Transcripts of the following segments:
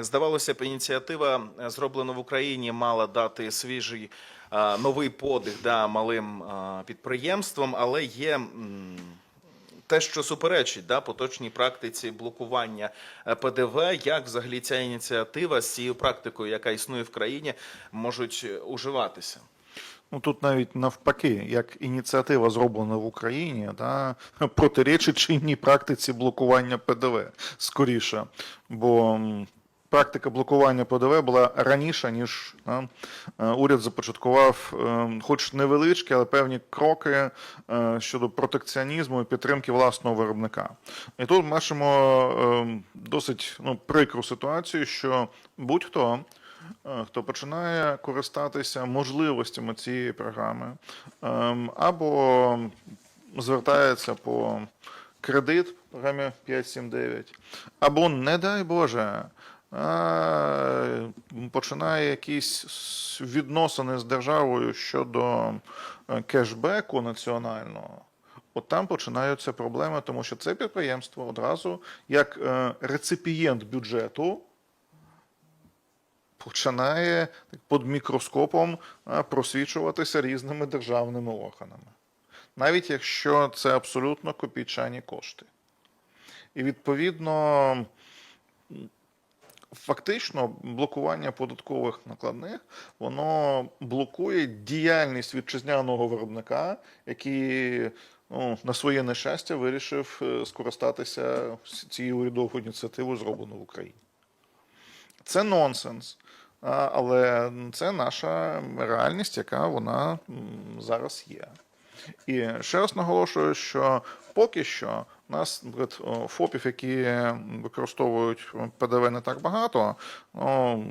Здавалося б, ініціатива, е, зроблена в Україні, мала дати свіжий е, новий подих да, малим е, підприємствам, але є. Те, що суперечить да, поточній практиці блокування ПДВ, як взагалі ця ініціатива з цією практикою, яка існує в країні, можуть уживатися? Ну тут навіть навпаки, як ініціатива зроблена в Україні, да, протирічить чинній практиці блокування ПДВ скоріше. Бо практика блокування ПДВ була раніше, ніж да, е, уряд започаткував, е, хоч невеличкі, але певні кроки е, щодо протекціонізму і підтримки власного виробника. І тут бачимо е, досить ну, прикру ситуацію, що будь-хто. Е, хто починає користатися можливостями цієї програми, або звертається по кредит в програмі 579, або, не дай Боже, е, починає якісь відносини з державою щодо е, кешбеку національного. От там починаються проблеми, тому що це підприємство одразу як е, реципієнт бюджету починає під мікроскопом просвічуватися різними державними органами. Навіть якщо це абсолютно копійчані кошти. І відповідно, фактично, блокування податкових накладних воно блокує діяльність вітчизняного виробника, який ну, на своє нещастя вирішив е, скористатися цією урядовою ініціативою, зробленою в Україні. Це нонсенс. Але це наша реальність, яка вона зараз є. І ще раз наголошую, що поки що у нас наприклад, ФОПів, які використовують ПДВ не так багато. Ну,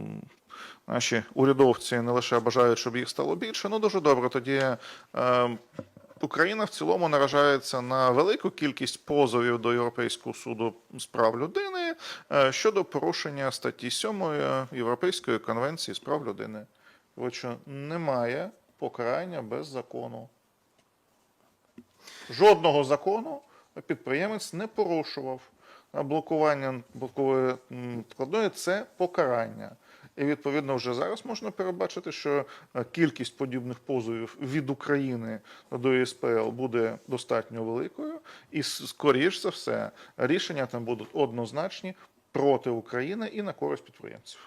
наші урядовці не лише бажають, щоб їх стало більше. Ну дуже добре. Тоді е, Україна в цілому наражається на велику кількість позовів до Європейського суду з прав людини е, щодо порушення статті 7 Європейської конвенції з прав людини. Отже, немає покарання без закону. Жодного закону підприємець не порушував. Блокування блокової м, складної це покарання. І відповідно вже зараз можна передбачити, що е, кількість подібних позовів від України до ЄСПЛ буде достатньо великою, і скоріш за все рішення там будуть однозначні проти України і на користь підприємців.